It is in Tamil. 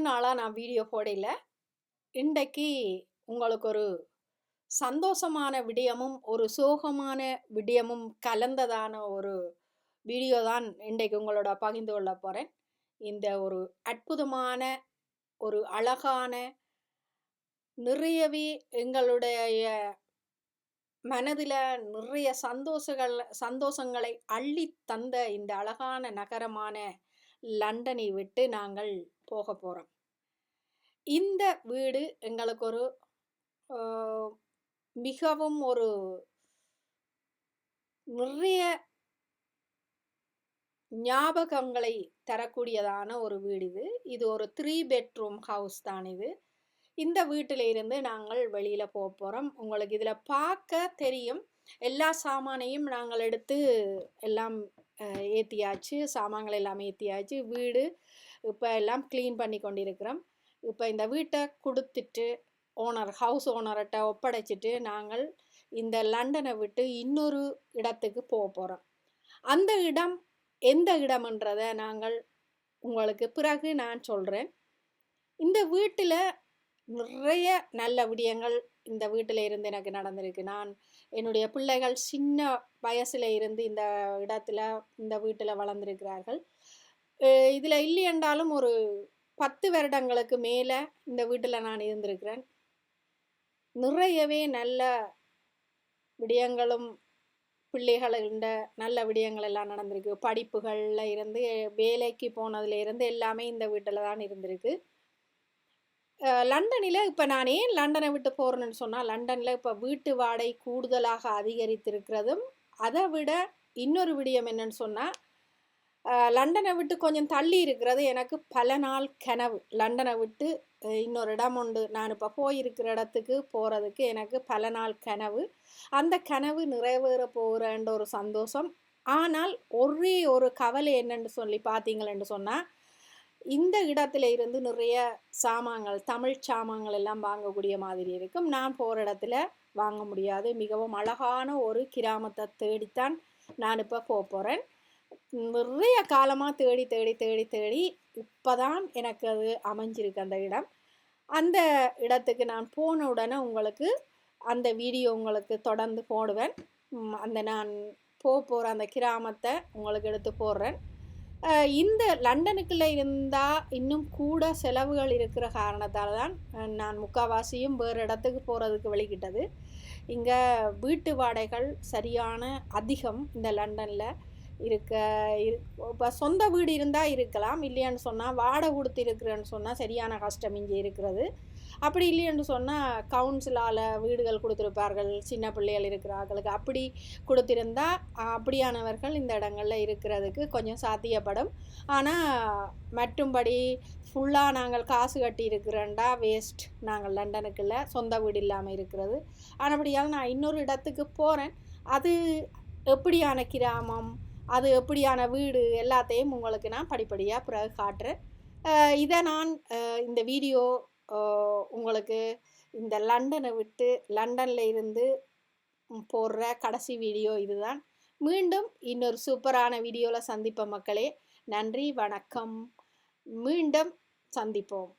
நாளாக நான் வீடியோ போடல. இன்றைக்கு உங்களுக்கு ஒரு சந்தோஷமான விடயமும் ஒரு சோகமான விடயமும் கலந்ததான ஒரு வீடியோ தான் இன்றைக்கு உங்களோட பகிர்ந்து கொள்ள போகிறேன் இந்த ஒரு அற்புதமான ஒரு அழகான நிறையவே எங்களுடைய மனதில் நிறைய சந்தோஷங்கள் சந்தோஷங்களை அள்ளி தந்த இந்த அழகான நகரமான லண்டனை விட்டு நாங்கள் போக போகிறோம் இந்த வீடு எங்களுக்கு ஒரு மிகவும் ஒரு நிறைய ஞாபகங்களை தரக்கூடியதான ஒரு வீடு இது இது ஒரு த்ரீ பெட்ரூம் ஹவுஸ் தான் இது. இந்த வீட்டில் இருந்து நாங்கள் வெளியில் போக போகிறோம் உங்களுக்கு இதில் பார்க்க தெரியும். எல்லா சாமானையும் நாங்கள் எடுத்து எல்லாம் ஏற்றியாச்சு சாமான்கள் எல்லாமே ஏற்றியாச்சு வீடு இப்போ எல்லாம் க்ளீன் பண்ணி கொண்டிருக்கிறோம். இப்போ இந்த வீட்டை கொடுத்துட்டு ஓனர் ஹவுஸ் ஓனர்கிட்ட ஒப்படைச்சிட்டு நாங்கள் இந்த லண்டனை விட்டு இன்னொரு இடத்துக்கு போக போகிறோம் அந்த இடம் எந்த இடம்ன்றதை நாங்கள் உங்களுக்கு பிறகு நான் சொல்கிறேன் இந்த வீட்டில் நிறைய நல்ல விடயங்கள் இந்த வீட்டில் இருந்து எனக்கு நடந்திருக்கு. நான் என்னுடைய பிள்ளைகள் சின்ன வயசில் இருந்து இந்த இடத்துல இந்த வீட்டில் வளர்ந்துருக்கிறார்கள். இதில் இல்லையென்றாலும் ஒரு பத்து வருடங்களுக்கு மேலே இந்த வீட்டில் நான் இருந்திருக்கிறேன். நிறையவே நல்ல விடயங்களும் பிள்ளைகள நல்ல விடயங்கள் எல்லாம் நடந்திருக்கு. படிப்புகளில் இருந்து வேலைக்கு போனதுலேருந்து எல்லாமே இந்த வீட்டில் தான் இருந்திருக்கு. லண்டனில் இப்போ நான் ஏன் லண்டனை விட்டு போகிறேன்னு சொன்னால் லண்டனில் இப்போ வீட்டு வாடகை கூடுதலாக அதிகரித்திருக்கிறதும் அதை விட இன்னொரு விடயம் என்னன்னு சொன்னால் லண்டனை விட்டு கொஞ்சம் தள்ளி இருக்கிறது எனக்கு பல நாள் கனவு. லண்டனை விட்டு இன்னொரு இடம் உண்டு. நான் இப்போ போயிருக்கிற இடத்துக்கு போகிறதுக்கு எனக்கு பல நாள் கனவு. அந்த கனவு நிறைவேற போகிறன்ற ஒரு சந்தோஷம். ஆனால் ஒரே ஒரு கவலை என்னென்னு சொல்லி பார்த்தீங்களேன்னு சொன்னால் இந்த இடத்துல இருந்து நிறைய சாமான்கள் தமிழ் சாமான்கள் எல்லாம் வாங்கக்கூடிய மாதிரி இருக்கும். நான் போகிற இடத்துல வாங்க முடியாது. மிகவும் அழகான ஒரு கிராமத்தை தேடித்தான் நான் இப்போ போக போகிறேன் நிறைய காலமாக தேடி தேடி தேடி தேடி இப்போதான் எனக்கு அது அமைஞ்சிருக்கு அந்த இடம். அந்த இடத்துக்கு நான் போன உடனே உங்களுக்கு அந்த வீடியோ உங்களுக்கு தொடர்ந்து போடுவேன். அந்த நான் போக போகிற அந்த கிராமத்தை உங்களுக்கு எடுத்து போடுறேன். இந்த லண்டனுக்குள்ளே இருந்தால் இன்னும் கூட செலவுகள் இருக்கிற காரணத்தால் தான் நான் முக்கால்வாசியும் வேறு இடத்துக்கு போகிறதுக்கு வெளிக்கிட்டது இங்கே வீட்டு வாடகைகள் சரியான அதிகம் இந்த லண்டனில் இருக்க இரு இப்போ சொந்த வீடு இருந்தால் இருக்கலாம் இல்லையான்னு சொன்னால் வாடகை கொடுத்து இருக்கிறேன்னு சொன்னால் சரியான கஷ்டம் இங்கே இருக்கிறது. அப்படி இல்லைன்னு சொன்னால் கவுன்சிலால் வீடுகள் கொடுத்துருப்பார்கள் சின்ன பிள்ளைகள் இருக்கிறார்களுக்கு அப்படி கொடுத்திருந்தால் அப்படியானவர்கள் இந்த இடங்களில் இருக்கிறதுக்கு கொஞ்சம் சாத்தியப்படும். ஆனால் மட்டும்படி ஃபுல்லாக நாங்கள் காசு கட்டி இருக்கிறேன்டா வேஸ்ட் நாங்கள் லண்டனுக்குள்ள சொந்த வீடு இல்லாமல் இருக்கிறது. ஆனபடியால் நான் இன்னொரு இடத்துக்கு போகிறேன் அது எப்படியான கிராமம் அது எப்படியான வீடு எல்லாத்தையும் உங்களுக்கு நான் படிப்படியாக பிறகு காட்டுறேன். இதை நான் இந்த வீடியோ உங்களுக்கு இந்த லண்டனை விட்டு லண்டனில் இருந்து போடுற கடைசி வீடியோ இதுதான். மீண்டும் இன்னொரு சூப்பரான வீடியோவில் சந்திப்போம் மக்களே. நன்றி வணக்கம். மீண்டும் சந்திப்போம்.